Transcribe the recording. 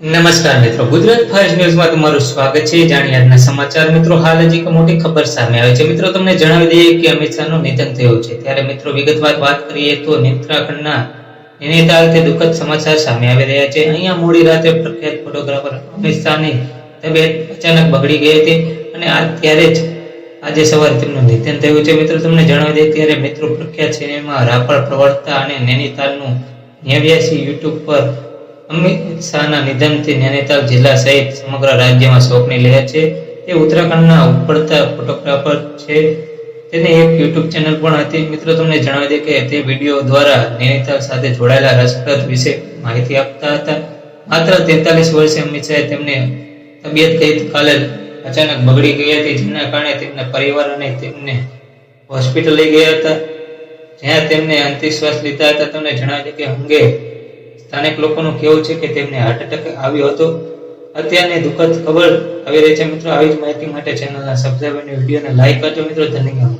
નમસ્કાર મિત્રો, ગુજરાત ફાસ્ટ ન્યૂઝમાં તમારું સ્વાગત છે. જાણીએ આજના સમાચાર. મિત્રો, હાલ જ એક મોટી ખબર સામે આવી છે. મિત્રો, તમને જણાવી દઈએ કે અમિત શાહનું નિધન થયું છે. ત્યારે મિત્રો, વિગતવાર વાત કરીએ તો ઉત્તરાખંડના નૈનીતાલથી દુઃખદ સમાચાર સામે આવી રહ્યા છે. અહીંયા મોડી રાત્રે પ્રખ્યાત ફોટોગ્રાફર અમિત શાહની તબિયત અચાનક બગડી ગઈ હતી અને આ ત્યારે જ આજે સવારે તેમનું નિધન થયું છે. મિત્રો, તમને જણાવી દઈએ ત્યારે મિત્રો, પ્રખ્યાત સિનેમા રાપર પ્રવર્તા અને નૈનીતાલનું નેવ્યાસી યુટ્યુબ પર અમિત શાહના નિધનથી નૈનીતાલ જિલ્લા સહિત સમગ્ર રાજ્યમાં શોકની લહેર છે. તે ઉત્તરાખંડના ઉપડતા ફોટોગ્રાફર છે. તેની એક યુટ્યુબ ચેનલ પણ હતી. મિત્રો, તમને જણાવી દે કે તે વીડિયો દ્વારા નૈનીતાલ સાથે જોડાયેલા રસપ્રદ વિશે માહિતી આપતા હતા. માત્ર તેતાલીસ વર્ષે અમિત શાહે તેમને તબિયત ગઈકાલે અચાનક બગડી ગઈ હતી જેના કારણે તેમના પરિવાર અને તેમને હોસ્પિટલ લઈ ગયા હતા. જ્યાં તેમને અંતિશ્વાસ લીધા હતા. તમને જણાવી દે કે અંગે સ્થાનિક લોકોનું કહેવું છે કે તેમને હાર્ટ એટેક આવ્યો હતો. અત્યારની દુઃખદ ખબર આવી રહી છે મિત્રો. આવી જ માહિતી માટે ચેનલના સબસ્ક્રાઈબ અને વિડીયોને લાઈક કરજો મિત્રો. ધન્યવાદ.